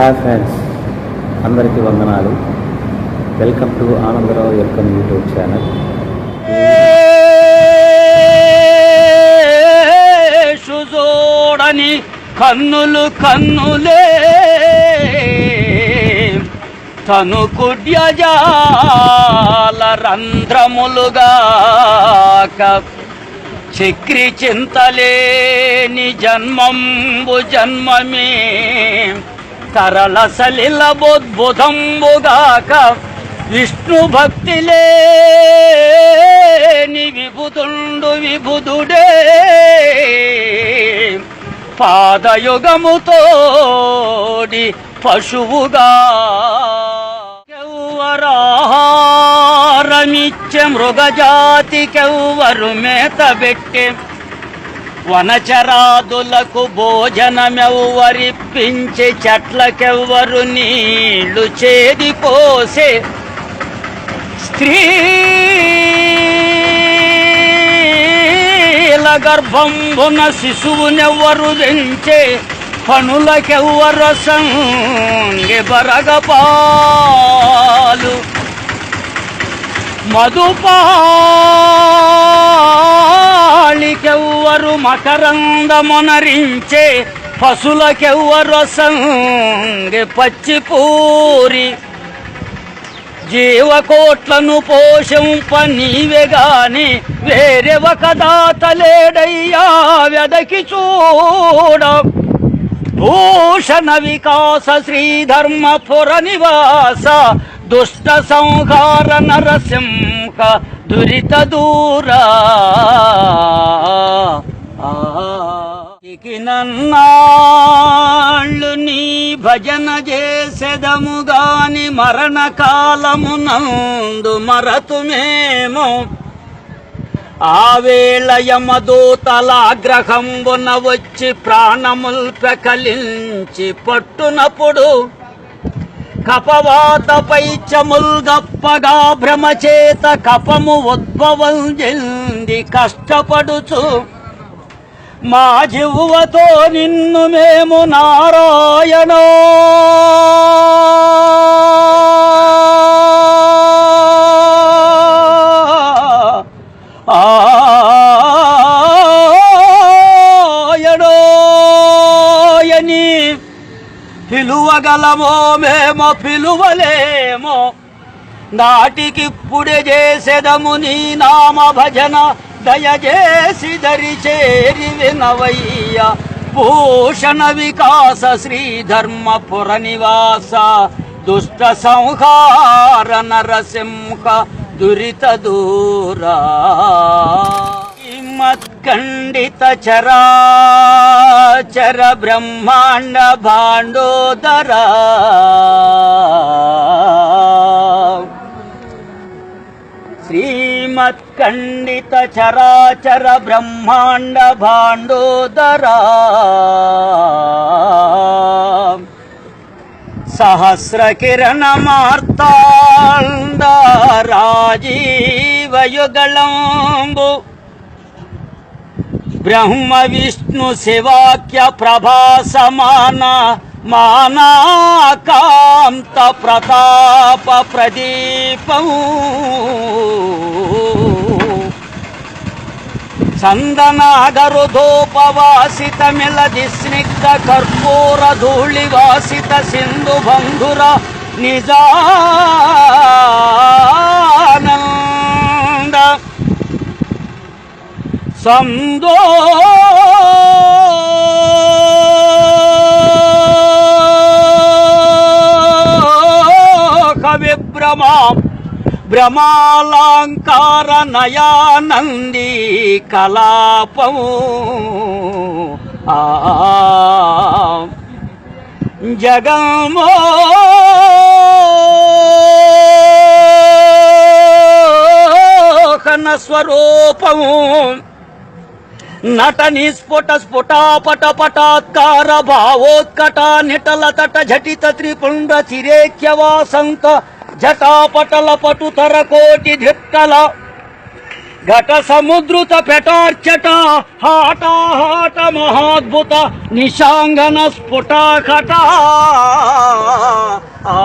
Hi friends అందరికీ వందనాలు. Welcome to Anandarao ఎల్కమ్ యూట్యూబ్ ఛానల్. చూడని కన్నులు కన్నులే తను కుడ్యజాల రంధ్రములుగా చక్రి చింతలేని జన్మంబు జన్మమే. తరల సలిల బొద్భుతంబుగాక విష్ణు భక్తిలే లేని విభుతుండు విభుదుడే పాదయుగముతోడి పశువుగా. కెవ్వరాహారమిచ్చ మృగజాతి కెవ్వరు మేత పెట్టే. వనచరాదులకు భోజనమెవ్వరిప్పించి చెట్లకెవ్వరు నీళ్ళు చేది పోసే స్త్రీల గర్భంబున శిశువునెవ్వరు పెంచే పనులకెవ్వరు సంగి బరగపాలు. ఎవ్వరు మకరందమునరించే పశులకెవ్వరు సంగి పచ్చిపూరి జీవకోట్లను పోషంప నీవే గాని వేరే ఒక దాతలేడయ్యా వెదకి చూడ. భూషణ వికాస శ్రీధర్మపుర నివాస దుష్ట సంహార నరసింహ దురిత దూరా. నన్నాళ్ళు నీ భజన చేసెదము గాని మరణ కాలమునందు మరతుమేమో. ఆవేళ యమదూతలాగ్రహంబున వచ్చి ప్రాణముల్ ప్రకలించి పట్టునప్పుడు కపవాతపై చముల్గప్పగా భ్రమచేత కపము ఉద్భవం చెంది కష్టపడుచు. మా జివ్వతో నిన్ను మేము నారాయణ పిలువగలమో మేమో పిలువలేమో. నాటికిప్పుడే చేసెదము నీ నామ భజన దయచేసి దరి చేరి వినవయ్య. భూషణ వికాస శ్రీ ధర్మపుర నివాస దుష్ట సంహార నరసింహ దురిత దూరా. ಮತ್ಖಂಡಿತ ಚರಾಚರ ಬ್ರಹ್ಮಾಂಡ ಭಾಂಡೋದರ. ಶ್ರೀಮತ್ಖಂಡಿತ ಚರಾಚರ ಬ್ರಹ್ಮಾಂಡ ಭಾಂಡೋದರ. ಸಹಸ್ರ ಕಿರಣ ಮಾರ್ತಾಂಡ ರಾಜೀವಯುಗಳಂಬು బ్రహ్మ విష్ణు శివాక్య ప్రభా సమాన మానాకాంత ప్రతాప ప్రదీపము చందనాగరుధోపవాసితమిలది స్నిగ్ధ కర్పూర ధూళివాసిత సింధు బంధుర నిజా సందో. విభ్రమా భ్రమాలంకార నయానంది కలాపము. జగమో. స్వరూపము. నట స్ఫుట స్ఫుటాపట పటాత్కార భావోత్కట నిటల తట ఝటిత త్రిపుండ చిరేఖ్య వాసంక జటాపటల పటుతర కోటి ధిట్టల ఘట సముద్రుత పెటార్చట హాటాహాట మహాద్భుత నిశాంగన స్ఫుట ఆ